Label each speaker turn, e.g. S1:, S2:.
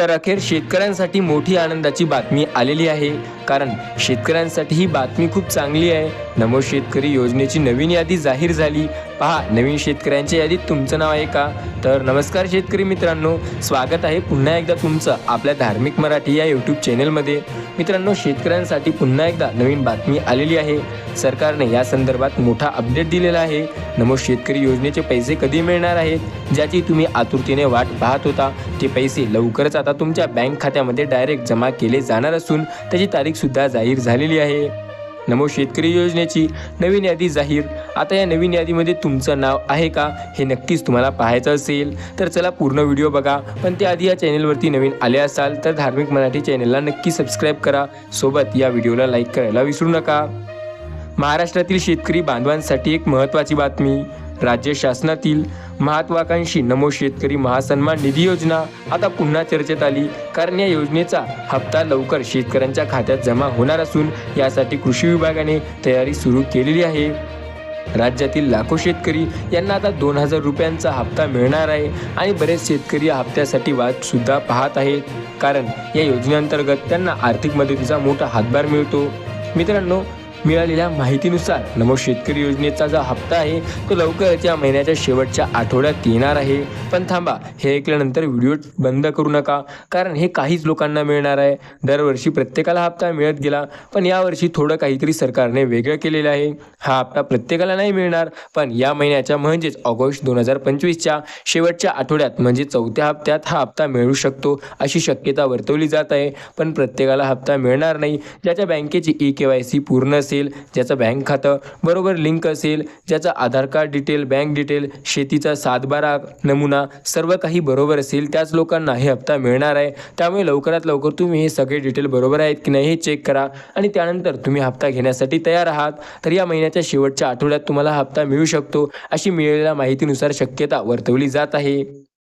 S1: तर अखेर शेतकऱ्यांसाठी मोठी आनंदाची बातमी आलेली आहे. कारण शेतकऱ्यांसाठी ही बातमी खूप चांगली आहे. नमो शेतकरी योजनेची नवीन यादी जाहीर झाली. पहा नवीन शेतकऱ्यांच्या यादीत तुमचं नाव आहे का? तर नमस्कार शेतकरी मित्रांनो स्वागत आहे पुन्हा एकदा तुमचं आपल्या धार्मिक मराठी या यूट्यूब चॅनेलमध्ये मित्रांनो शेतकऱ्यांसाठी पुन्हा एकदा नवीन बातमी आलेली आहे. सरकारने या संदर्भात मोठा अपडेट दिलेला आहे. नमो शेतकरी योजनेचे पैसे कधी मिळणार आहेत ज्याची तुम्ही आतुरतेने वाट पाहत होता. ते पैसे लवकरच आता तुमच्या बँक खात्यामध्ये डायरेक्ट जमा केले जाणार असून त्याची तारीखसुद्धा जाहीर झालेली आहे. नमो शेतकरी योजनेची नवीन यादी जाहीर. आता या नवीन यादीमध्ये तुमचं नाव आहे का हे नक्कीच तुम्हाला पाहायचं असेल. तर चला पूर्ण व्हिडिओ बघा. पण त्याआधी या चॅनेलवरती नवीन आले असाल तर धार्मिक मराठी चॅनेलला नक्की सबस्क्राईब करा. सोबत या व्हिडिओला लाईक करायला विसरू नका. महाराष्ट्रातील शेतकरी बांधवांसाठी एक महत्त्वाची बातमी. राज्य शासनातील महत्वाकांक्षी नमो शेतकरी महासन्मान निधी योजना आता पुन्हा चर्चेत आली. कारण या योजनेचा हप्ता लवकर शेतकऱ्यांच्या खात्यात जमा होणार असून यासाठी कृषी विभागाने तयारी सुरू केलेली आहे. राज्यातील लाखो शेतकरी यांना आता दोन हजार रुपयांचा हप्ता मिळणार आहे आणि बरेच शेतकरी या हप्त्यासाठी वाट सुद्धा पाहत आहेत. कारण या योजनेअंतर्गत त्यांना आर्थिक मदतीचा मोठा हातभार मिळतो. मित्रांनो मिळालेल्या माहितीनुसार नमो शेतकरी योजनेचा जो हप्ता आहे तो लवकरच या महिन्याच्या शेवटच्या आठवड्यात येणार आहे. पण थांबा हे ऐकल्यानंतर व्हिडिओ बंद करू नका कारण हे काहीच लोकांना मिळणार आहे. दरवर्षी प्रत्येकाला हप्ता मिळत गेला पण यावर्षी थोडं काहीतरी सरकारने वेगळं केलेलं आहे. हा हप्ता प्रत्येकाला नाही मिळणार पण या महिन्याच्या म्हणजेच ऑगस्ट दोन हजार पंचवीसच्या शेवटच्या आठवड्यात म्हणजे चौथ्या हप्त्यात हा हप्ता मिळू शकतो अशी शक्यता वर्तवली जात आहे. पण प्रत्येकाला हप्ता मिळणार नाही ज्याच्या बँकेची ई के वाय सी पूर्ण असेल ज्याचं बँक खातं बरोबर लिंक असेल ज्याचं Aadhaar card detail bank detail शेतीचा सातबारा नमुना सर्व काही बरोबर असेल त्याच लोकांना हे हप्ता मिळणार आहे. त्यामुळे लवकरात लवकर तुम्ही हे सगळे डिटेल बरोबर आहेत की नाही हे चेक करा. आणि त्यानंतर तुम्ही हप्ता घेण्यासाठी तयार आहात. तर या महिन्याच्या शेवटच्या आठवड्यात तुम्हाला हप्ता मिळू शकतो. अशी मिळालेल्या माहितीनुसार शक्यता वर्तवली जात आहे.